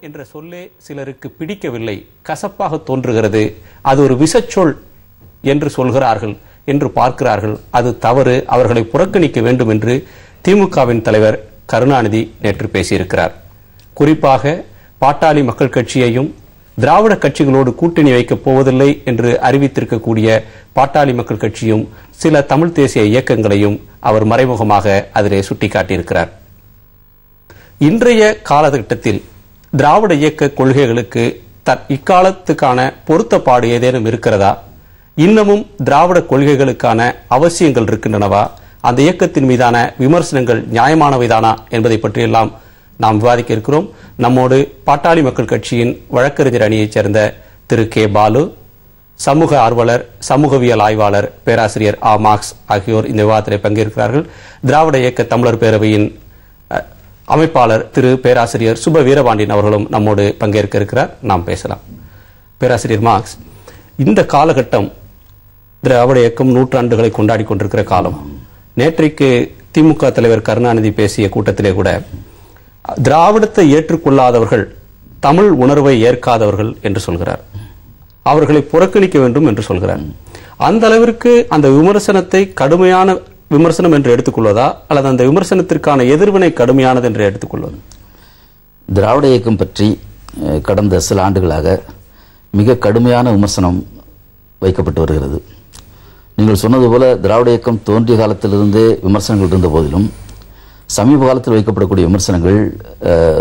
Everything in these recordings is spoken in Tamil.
என்ற சொல்லே சிலருக்கு பிடிக்கவில்லை. கசப்பாக தோன்றுகிறது. அது ஒரு விசச்சொல் என்று சொல்கிறார்கள் என்று பார்க்கிறார்கள். அது தவறு. அவர்களை புறக்கணிக்க வேண்டும் என்று திமுகவின் தலைவர் கருணாநிதி நேற்று பேசியிருக்கிறார். குறிப்பாக பாட்டாளி மக்கள் கட்சியையும் திராவிட கட்சிகளோடு கூட்டணி வைக்கப் போவதில்லை என்று அறிவித்திருக்கக்கூடிய பாட்டாளி மக்கள் கட்சியும் சில தமிழ் தேசிய இயக்கங்களையும் அவர் மறைமுகமாக அதிலே சுட்டிக்காட்டியிருக்கிறார். இன்றைய காலகட்டத்தில் திராவிட இயக்க கொள்கைகளுக்கு த- இக்காலத்துக்கான பொருத்தப்பாடு ஏதேனும் இருக்கிறதா? இன்னமும் திராவிட கொள்கைகளுக்கான அவசியங்கள் இருக்கின்றனவா? அந்த இயக்கத்தின் மீதான விமர்சனங்கள் நியாயமானவைதானா என்பதை பற்றியெல்லாம் நாம் விவாதிக்க இருக்கிறோம். நம்மோடு பாட்டாளி மக்கள் கட்சியின் வழக்கறிஞர் அணியைச் சேர்ந்த திரு. கே. பாலு சமூக ஆர்வலர் சமூகவியல் ஆய்வாளர் பேராசிரியர் ஆ. மார்க்ஸ் ஆகியோர் இந்த விவாதத்தில் பங்கேற்கிறார்கள். திராவிட இயக்க தமிழர் பேரவையின் அமைப்பாளர் திரு பேராசிரியர் சுப வீரபாண்டியன் அவர்களும் நம்மோடு பங்கேற்க இருக்கிறார் நாம் பேசலாம். பேராசிரியர் மார்க்ஸ் இந்த காலகட்டம் திராவிட இயக்கம் நூற்றாண்டுகளை கொண்டாடி கொண்டிருக்கிற காலம். நேற்றைக்கு திமுக தலைவர் கருணாநிதி பேசிய கூட்டத்திலே கூட திராவிடத்தை ஏற்றுக்கொள்ளாதவர்கள் தமிழ் உணர்வை ஏற்காதவர்கள் என்று சொல்கிறார். அவர்களை புறக்கணிக்க வேண்டும் என்று சொல்கிறார். அந்த அளவிற்கு அந்த விமர்சனத்தை கடுமையான விமர்சனம் என்று எடுத்துக்கொள்வதா? அல்லது அந்த விமர்சனத்திற்கான எதிர்வினை கடுமையானது என்று எடுத்துக்கொள்வது? திராவிட இயக்கம் பற்றி கடந்த சில ஆண்டுகளாக மிக கடுமையான விமர்சனம் வைக்கப்பட்டு வருகிறது. நீங்கள் சொன்னது போல திராவிட இயக்கம் தோன்றிய காலத்திலிருந்தே விமர்சனங்கள் இருந்த போதிலும் சமீப காலத்தில் வைக்கப்படக்கூடிய விமர்சனங்கள்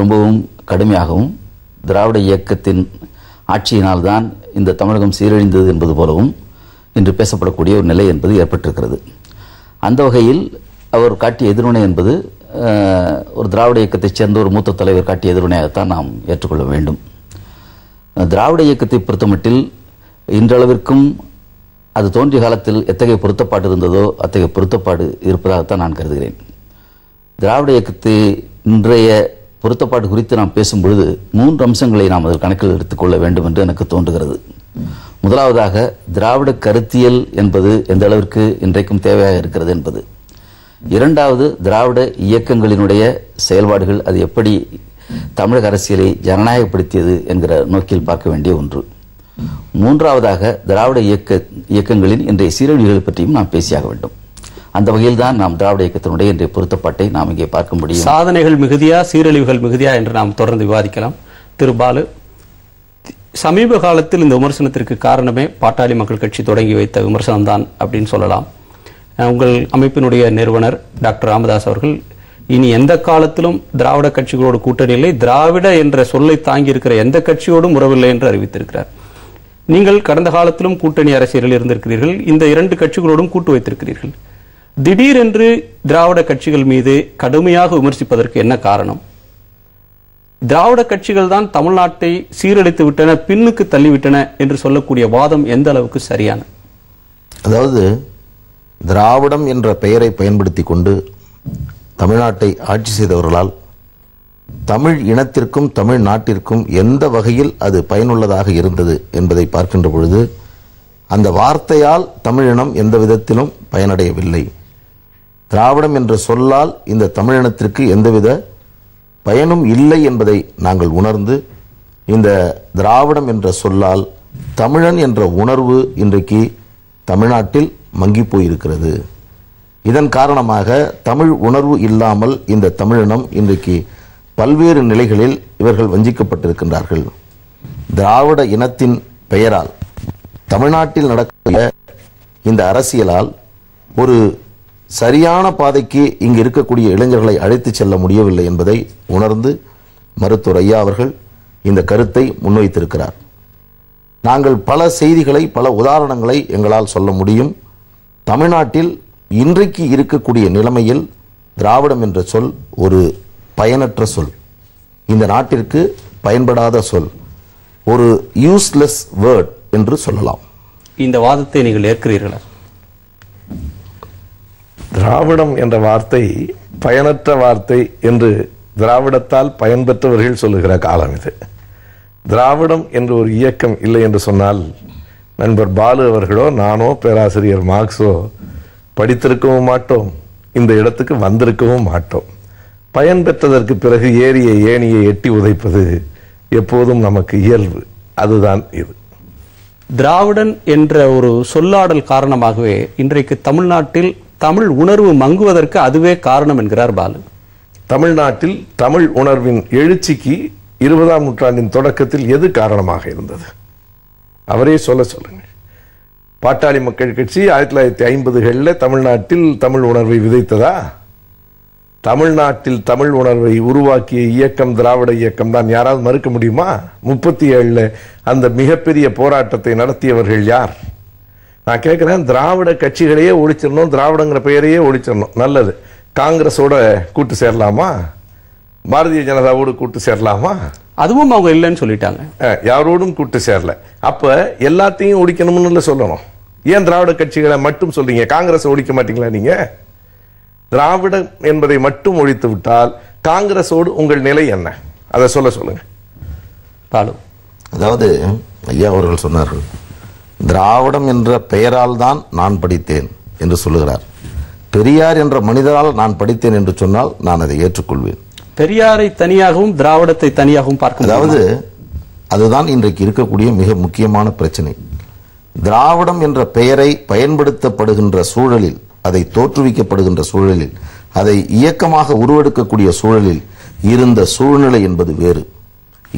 ரொம்பவும் கடுமையாகவும் திராவிட இயக்கத்தின் ஆட்சியினால்தான் இந்த தமிழகம் சீரழிந்தது என்பது போலவும் இன்று பேசப்படக்கூடிய ஒரு நிலை என்பது ஏற்பட்டிருக்கிறது. அந்த வகையில் அவர் காட்டிய எதிர்வினை என்பது ஒரு திராவிட இயக்கத்தைச் சேர்ந்த ஒரு மூத்த தலைவர் காட்டிய எதிர்வினையாகத்தான் நாம் ஏற்றுக்கொள்ள வேண்டும். திராவிட இயக்கத்தை பொறுத்தமட்டில் இன்றளவிற்கும் அது தோன்றிய காலத்தில் எத்தகைய பொருத்தப்பாடு இருந்ததோ அத்தகைய பொருத்தப்பாடு இருப்பதாகத்தான் நான் கருதுகிறேன். திராவிட இயக்கத்தை இன்றைய பொருத்தப்பாடு குறித்து நாம் பேசும் பொழுது மூன்று அம்சங்களை நாம் அதில் கணக்கில் எடுத்துக்கொள்ள வேண்டும் என்று எனக்கு தோன்றுகிறது. முதலாவதாக திராவிட கருத்தியல் என்பது எந்த அளவிற்கு இன்றைக்கும் தேவையாக இருக்கிறது என்பது. இரண்டாவது திராவிட இயக்கங்களினுடைய செயல்பாடுகள் அது எப்படி தமிழக அரசியலை ஜனநாயகப்படுத்தியது என்கிற நோக்கில் பார்க்க வேண்டிய ஒன்று. மூன்றாவதாக திராவிட இயக்க இயக்கங்களின் இன்றைய சீரழிவுகள் பற்றியும் நாம் பேசியாக வேண்டும். அந்த வகையில் தான் நாம் திராவிட இயக்கத்தினுடைய இன்றைய பொருத்தப்பாட்டை நாம் இங்கே பார்க்க முடியும். சாதனைகள் மிகுதியா சீரழிவுகள் மிகுதியா என்று நாம் தொடர்ந்து விவாதிக்கலாம். திரு பாலு சமீப காலத்தில் இந்த விமர்சனத்திற்கு காரணமே பாட்டாளி மக்கள் கட்சி தொடங்கி வைத்த விமர்சனம் தான் அப்படின்னு சொல்லலாம். உங்கள் அமைப்பினுடைய நிறுவனர் டாக்டர் ராமதாஸ் அவர்கள் இனி எந்த காலத்திலும் திராவிட கட்சிகளோடு கூட்டணி இல்லை திராவிட என்ற சொல்லை தாங்கி இருக்கிற எந்த கட்சியோடும் உறவில்லை என்று அறிவித்திருக்கிறார். நீங்கள் கடந்த காலத்திலும் கூட்டணி அரசியலில் இருந்திருக்கிறீர்கள் இந்த இரண்டு கட்சிகளோடும் கூட்டு வைத்திருக்கிறீர்கள். திடீரென்று திராவிட கட்சிகள் மீது கடுமையாக விமர்சிப்பதற்கு என்ன காரணம்? திராவிட கட்சிகள் தான் தமிழ்நாட்டை சீரழித்து விட்டன பின்னுக்கு தள்ளிவிட்டன என்று சொல்லக்கூடிய வாதம் எந்த அளவுக்கு சரியான? அதாவது திராவிடம் என்ற பெயரை பயன்படுத்தி கொண்டு தமிழ்நாட்டை ஆட்சி செய்தவர்களால் தமிழ் இனத்திற்கும் தமிழ் நாட்டிற்கும் எந்த வகையில் அது பயனுள்ளதாக இருந்தது என்பதை பார்க்கின்ற பொழுது அந்த வார்த்தையால் தமிழினம் எந்த விதத்திலும் பயனடையவில்லை. திராவிடம் என்ற சொல்லால் இந்த தமிழினத்திற்கு எந்தவித பயனும் இல்லை என்பதை நாங்கள் உணர்ந்து இந்த திராவிடம் என்ற சொல்லால் தமிழன் என்ற உணர்வு இன்றைக்கு தமிழ்நாட்டில் மங்கி போயிருக்கிறது. இதன் காரணமாக தமிழ் உணர்வு இல்லாமல் இந்த தமிழினம் இன்றைக்கு பல்வேறு நிலைகளில் இவர்கள் வஞ்சிக்கப்பட்டிருக்கின்றார்கள். திராவிட இனத்தின் பெயரால் தமிழ்நாட்டில் நடக்கக்கூடிய இந்த அரசியலால் ஒரு சரியான பாதைக்கு இங்கு இருக்கக்கூடிய இளைஞர்களை அழைத்துச் செல்ல முடியவில்லை என்பதை உணர்ந்து மருத்துவர் ஐயா அவர்கள் இந்த கருத்தை முன்வைத்திருக்கிறார். நாங்கள் பல செய்திகளை பல உதாரணங்களை எங்களால் சொல்ல முடியும். தமிழ்நாட்டில் இன்றைக்கு இருக்கக்கூடிய நிலைமையில் திராவிடம் என்ற சொல் ஒரு பயனற்ற சொல். இந்த நாட்டிற்கு பயன்படாத சொல். ஒரு யூஸ்லெஸ் வேர்ட் என்று சொல்லலாம். இந்த வாதத்தை நீங்கள் ஏற்கிறீர்களா? திராவிடம் என்ற வார்த்தை பயனற்ற வார்த்தை என்று திராவிடத்தால் பயன்பெற்றவர்கள் சொல்லுகிற காலம் இது. திராவிடம் என்ற ஒரு இயக்கம் இல்லை என்று சொன்னால் நண்பர் பாலு அவர்களோ நானோ பேராசிரியர் மார்க்ஸோ படித்திருக்கவும் மாட்டோம். இந்த இடத்துக்கு வந்திருக்கவும் மாட்டோம். பயன் பெற்றதற்கு பிறகு ஏறிய ஏணியை எட்டி உதைப்பது எப்போதும் நமக்கு இயல்பு. அதுதான் இது. திராவிடன் என்ற ஒரு சொல்லாடல் காரணமாகவே இன்றைக்கு தமிழ்நாட்டில் தமிழ் உணர்வு மங்குவதற்கு அதுவே காரணம் என்கிறார் பாலு. தமிழ்நாட்டில் தமிழ் உணர்வின் எழுச்சிக்கு இருபதாம் நூற்றாண்டின் தொடக்கத்தில் எது காரணமாக இருந்தது? அவரே சொல்ல சொல்லுங்கள். பாட்டாளி மக்கள் கட்சி ஆயிரத்தி தொள்ளாயிரத்தி ஐம்பதுகளில் தமிழ்நாட்டில் தமிழ் உணர்வை விதைத்ததா? தமிழ்நாட்டில் தமிழ் உணர்வை உருவாக்கிய இயக்கம் திராவிட இயக்கம் தான் யாராவது மறுக்க முடியுமா? முப்பத்தி ஏழில் அந்த மிகப்பெரிய போராட்டத்தை நடத்தியவர்கள் யார்? நான் கேட்கிறேன் திராவிட கட்சிகளையே ஒழிச்சிடணும் திராவிடங்கிற பெயரையே ஒழிச்சிடணும். நல்லது. காங்கிரஸோட கூட்டு சேரலாமா? பாரதிய ஜனதாவோடு கூட்டு சேரலாமா? அதுவும் அவங்க இல்லைன்னு சொல்லிட்டாங்க. யாரோடும் கூட்டு சேரல. அப்ப எல்லாத்தையும் ஒழிக்கணும்னு சொல்லணும். ஏன் திராவிட கட்சிகளை மட்டும் சொல்றீங்க? காங்கிரஸ் ஒழிக்க மாட்டீங்களா நீங்க? திராவிடம் என்பதை மட்டும் ஒழித்து விட்டால் காங்கிரஸோடு உங்கள் நிலை என்ன? அதை சொல்ல சொல்லுங்க. பாலு. அதாவது ஐயா அவர்கள் சொன்னார்கள் திராவிடம் என்ற பெயரால் தான் நான் படித்தேன் என்று சொல்லுகிறார். பெரியார் என்ற மனிதரால் நான் படித்தேன் என்று சொன்னால் நான் அதை ஏற்றுக்கொள்வேன். பெரியாரை தனியாகவும் திராவிடத்தை தனியாகவும் பார்க்க? அதாவது அதுதான் இன்றைக்கு இருக்கக்கூடிய மிக முக்கியமான பிரச்சனை. திராவிடம் என்ற பெயரை பயன்படுத்தப்படுகின்ற சூழலில் அதை தோற்றுவிக்கப்படுகின்ற சூழலில் அதை இயக்கமாக உருவெடுக்கக்கூடிய சூழலில் இருந்த சூழ்நிலை என்பது வேறு.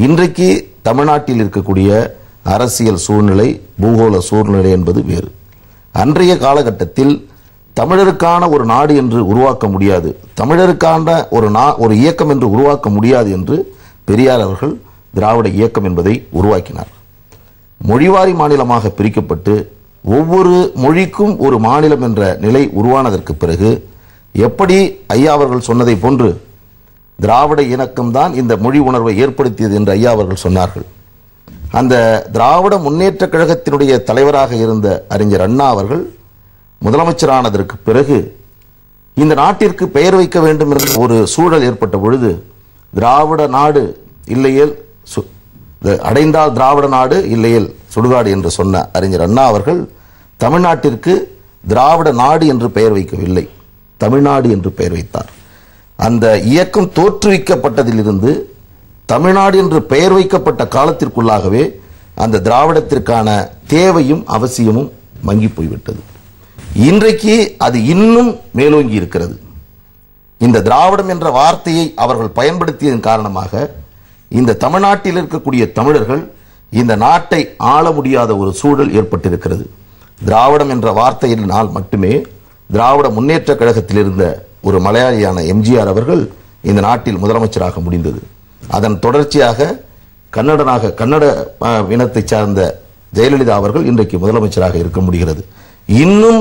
இன்றைக்கு தமிழ்நாட்டில் இருக்கக்கூடிய அரசியல் சூழ்நிலை பூகோள சூழ்நிலை என்பது வேறு. அன்றைய காலகட்டத்தில் தமிழருக்கான ஒரு நாடு என்று உருவாக்க முடியாது. தமிழருக்கான ஒரு நா ஒரு இயக்கம் என்று உருவாக்க முடியாது என்று பெரியார் அவர்கள் திராவிட இயக்கம் என்பதை உருவாக்கினார். மொழிவாரி மாநிலமாக பிரிக்கப்பட்டு ஒவ்வொரு மொழிக்கும் ஒரு மாநிலம் என்ற நிலை உருவானதற்கு பிறகு எப்படி ஐயா அவர்கள் சொன்னதை போன்று திராவிட இணக்கம்தான் இந்த மொழி உணர்வை ஏற்படுத்தியது என்று ஐயா அவர்கள் சொன்னார்கள். அந்த திராவிட முன்னேற்ற கழகத்தினுடைய தலைவராக இருந்த அறிஞர் அண்ணா அவர்கள் முதலமைச்சரானதற்கு பிறகு இந்த நாட்டிற்கு பெயர் வைக்க வேண்டும் என்ற ஒரு சூழல் ஏற்பட்ட பொழுது திராவிட நாடு இல்லையேல் சு- அடைந்தால் திராவிட நாடு இல்லையேல் சுடுகாடு என்று சொன்ன அறிஞர் அண்ணா அவர்கள் தமிழ்நாட்டிற்கு திராவிட நாடு என்று பெயர் வைக்கவில்லை. தமிழ்நாடு என்று பெயர் வைத்தார். அந்த இயக்கம் தோற்றுவிக்கப்பட்டதிலிருந்து தமிழ்நாடு என்று பெயர் வைக்கப்பட்ட காலத்திற்குள்ளாகவே அந்த திராவிடத்திற்கான தேவையும் அவசியமும் மங்கி போய்விட்டது. இன்றைக்கு அது இன்னும் மேலோங்கி இருக்கிறது. இந்த திராவிடம் என்ற வார்த்தையை அவர்கள் பயன்படுத்தியதன் காரணமாக இந்த தமிழ்நாட்டில் இருக்கக்கூடிய தமிழர்கள் இந்த நாட்டை ஆள முடியாத ஒரு சூழல் ஏற்பட்டிருக்கிறது. திராவிடம் என்ற வார்த்தையினால் மட்டுமே திராவிட முன்னேற்ற கழகத்தில் இருந்த ஒரு மலையாளியான எம்ஜிஆர் அவர்கள் இந்த நாட்டில் முதலமைச்சராக முடிந்தது. அதன் தொடர்ச்சியாக கன்னடனாக கன்னட இனத்தை சார்ந்த ஜெயலலிதா அவர்கள் இன்றைக்கு முதலமைச்சராக இருக்க முடிகிறது. இன்னும்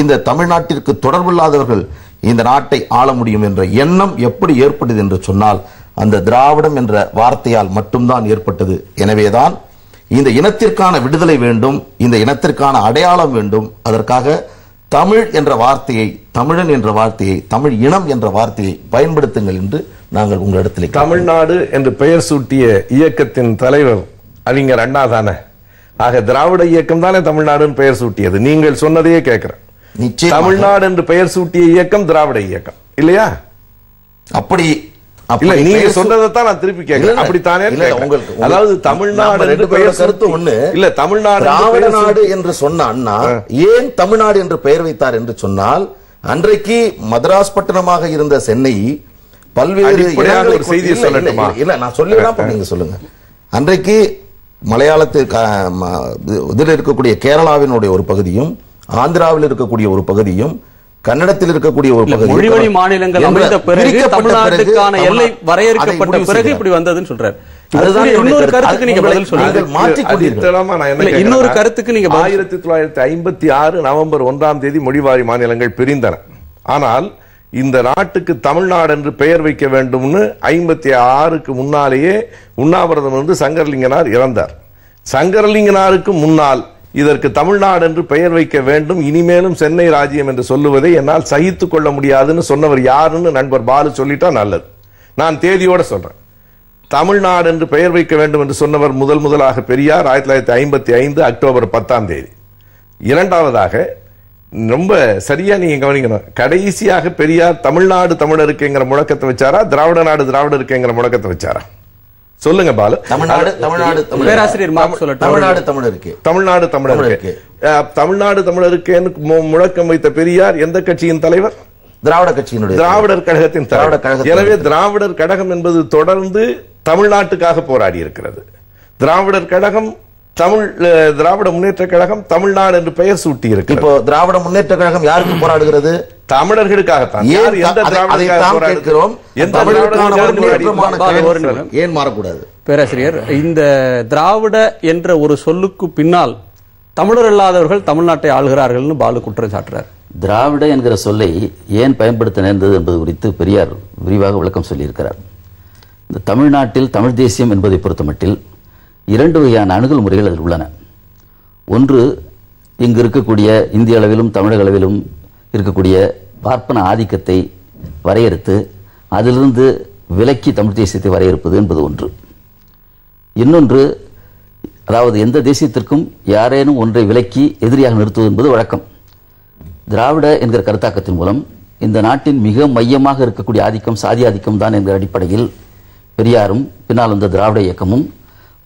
இந்த தமிழ்நாட்டிற்கு தொடர்பில்லாதவர்கள் இந்த நாட்டை ஆள முடியும் என்ற எண்ணம் எப்படி ஏற்பட்டது என்று சொன்னால் அந்த திராவிடம் என்ற வார்த்தையால் மட்டும்தான் ஏற்பட்டது. எனவேதான் இந்த இனத்திற்கான விடுதலை வேண்டும் இந்த இனத்திற்கான அடையாளம் வேண்டும் அதற்காக தமிழ் என்ற வார்த்தையை தமிழன் என்ற வார்த்தையை தமிழ் இனம் என்ற வார்த்தையை பயன்படுத்துங்கள் என்று நாங்கள் உங்களிடத்தில் தமிழ்நாடு என்று பெயர் சூட்டிய இயக்கத்தின் தலைவர் அறிஞர் அண்ணா தானே ஆக திராவிட இயக்கம் தானே தமிழ்நாடுன்னு பெயர் சூட்டியது. நீங்கள் சொன்னதையே கேட்கிறேன். தமிழ்நாடு என்று பெயர் சூட்டிய இயக்கம் திராவிட இயக்கம். இல்லையா? அப்படி இல்ல நீங்க பெயர் சூ- சொன்னதைத்தான் நான் திருப்பி கேட்கிறேன். அப்படித்தானே. உங்களுக்கு- அதாவது தமிழ்நாடு ரெண்டு பெயர் கருத்து ஒண்ணு இல்ல தமிழ்நாடு திராவிட நாடு என்று சொன்ன அண்ணா ஏன் தமிழ்நாடு என்று பெயர் வைத்தார் என்று சொன்னால் அன்றைக்கு மதராஸ் பட்டணமாக இருந்த சென்னை பல்வேறு ஒரு செய்தியை சொல்லட்டுமா? இல்ல, நான் அப்ப நீங்க சொல்லுங்க அன்றைக்கு மலையாளத்துக்கு அஹ், ம- இது- இதில் இருக்கக்கூடிய கேரளாவினுடைய ஒரு பகுதியும் ஆந்திராவில் இருக்கக்கூடிய ஒரு பகுதியும் கன்னடத்தில் இருக்கக்கூடிய ஒரு பகுதியும் மொழிவழி மாநிலங்கள் அமைந்த பிறகு தமிழ்நாட்டுக்கான எல்லை வரையறுக்கப்பட்ட பிறகு. இப்படி வந்ததுன்னு சொல்றாரு. இன்னொரு கருத்து. கருத்துக்கு நீங்க பதில் சொல்லுங்க. இன்னொரு கருத்துக்கு ஆயிரத்தி தொள்ளாயிரத்தி ஐம்பத்தி ஆறு நவம்பர் ஒன்றாம் தேதி மொழிவாரி மாநிலங்கள் பிரிந்தன. ஆனால் இந்த நாட்டுக்கு தமிழ்நாடு என்று பெயர் வைக்க வேண்டும்னு ஐம்பத்தி ஆறுக்கு முன்னாலேயே உண்ணாவிரதம் இருந்து சங்கரலிங்கனார் இறந்தார். சங்கரலிங்கனாருக்கு முன்னால் இதற்கு தமிழ்நாடு என்று பெயர் வைக்க வேண்டும் இனிமேலும் சென்னை ராஜ்யம் என்று சொல்லுவதை என்னால் சகித்துக் கொள்ள முடியாதுன்னு சொன்னவர் யாருன்னு நண்பர் பாலு சொல்லிட்டா நல்லது. நான் தேதியோட சொல்றேன். தமிழ்நாடு என்று பெயர் வைக்க வேண்டும் என்று சொன்னவர் முதல் முதலாக பெரியார் ஆயிரத்தி தொள்ளாயிரத்தி ஐம்பத்தி ஐந்து அக்டோபர் பத்தாம் தேதி. இரண்டாவதாக ரொம்ப சரியா நீங்க கவனிக்கணும். கடைசியாக பெரியார் தமிழ்நாடு தமிழருக்குங்கிற முழக்கத்தை வச்சாரா திராவிட நாடு திராவிடருக்குங்கிற முழக்கத்தை வச்சாரா? சொல்லுங்க பாலு. தமிழ்நாடு தமிழ்நாடு தமிழ். பேராசிரியர் தமிழ்நாடு தமிழருக்கு. தமிழ்நாடு தமிழருக்கு. தமிழ்நாடு தமிழருக்கு மு- முழக்கம் வைத்த பெரியார் எந்த கட்சியின் தலைவர்? திராவிட கட்சியினுடைய திராவிடர் கழகத்தின் திராவிட தலைவர் கழகத்தின் எனவே திராவிடர் கழகம் என்பது தொடர்ந்து தமிழ்நாட்டுக்காக போராடி இருக்கிறது திராவிடர் கழகம் தமிழ் திராவிட முன்னேற்ற கழகம் தமிழ்நாடு என்று பெயர் சூட்டி இருக்கிறது இப்போ திராவிட முன்னேற்ற கழகம் யாருக்கு போராடுகிறது? தமிழர்களுக்காகத்தான். ஏன் மாறக்கூடாது? பேராசிரியர் இந்த திராவிட என்ற ஒரு சொல்லுக்கு பின்னால் தமிழர் அல்லாதவர்கள் தமிழ்நாட்டை ஆளுகிறார்கள்னு பாலு குற்றம் சாட்டுறார். திராவிட என்கிற சொல்லை ஏன் பயன்படுத்த நேர்ந்தது என்பது குறித்து பெரியார் விரிவாக விளக்கம் சொல்லியிருக்கிறார். இந்த தமிழ்நாட்டில் தமிழ் தேசியம் என்பதை பொறுத்தமட்டில் இரண்டு வகையான அணுகல் முறைகள் அதில் உள்ளன. ஒன்று இங்கு இருக்கக்கூடிய இந்திய அளவிலும் தமிழக அளவிலும் இருக்கக்கூடிய பார்ப்பன ஆதிக்கத்தை வரையறுத்து அதிலிருந்து விலக்கி தமிழ் தேசியத்தை வரையறுப்பது என்பது ஒன்று. இன்னொன்று அதாவது எந்த தேசியத்திற்கும் யாரேனும் ஒன்றை விலக்கி எதிரியாக நிறுத்துவது என்பது வழக்கம். திராவிட என்கிற கருத்தாக்கத்தின் மூலம் இந்த நாட்டின் மிக மையமாக இருக்கக்கூடிய ஆதிக்கம் சாதி ஆதிக்கம் தான் என்கிற அடிப்படையில் பெரியாரும் பின்னால் வந்த திராவிட இயக்கமும்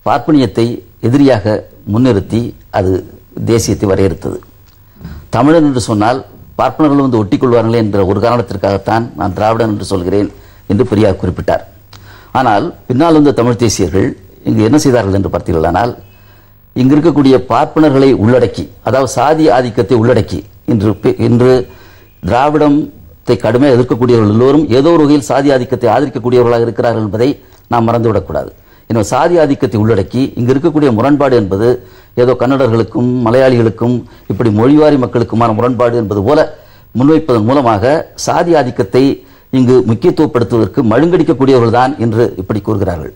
பார்ப்பனியத்தை எதிரியாக முன்னிறுத்தி அது தேசியத்தை வரையறுத்தது. தமிழன் என்று சொன்னால் பார்ப்பனர்கள் வந்து ஒட்டிக்கொள்வார்களே என்ற ஒரு காரணத்திற்காகத்தான் நான் திராவிடன் என்று சொல்கிறேன் என்று பெரியார் குறிப்பிட்டார். ஆனால் பின்னால் வந்த தமிழ் தேசியர்கள் இங்கு என்ன செய்தார்கள் என்று பார்த்தீர்களானால் இங்கு இருக்கக்கூடிய பார்ப்பனர்களை உள்ளடக்கி அதாவது சாதி ஆதிக்கத்தை உள்ளடக்கி இன்று இன்று திராவிடத்தை கடுமையாக எதிர்க்கக்கூடியவர்கள் எல்லோரும் ஏதோ ஒரு வகையில் சாதி ஆதிக்கத்தை ஆதரிக்கக்கூடியவர்களாக இருக்கிறார்கள் என்பதை நாம் மறந்துவிடக்கூடாது. இன்னும் சாதி ஆதிக்கத்தை உள்ளடக்கி இங்கு இருக்கக்கூடிய முரண்பாடு என்பது ஏதோ கன்னடர்களுக்கும் மலையாளிகளுக்கும் இப்படி மொழிவாரி மக்களுக்குமான முரண்பாடு என்பது போல முன்வைப்பதன் மூலமாக சாதி ஆதிக்கத்தை இங்கு முக்கியத்துவப்படுத்துவதற்கு மழுங்கடிக்கக்கூடியவர்கள் தான் என்று இப்படி கூறுகிறார்கள்.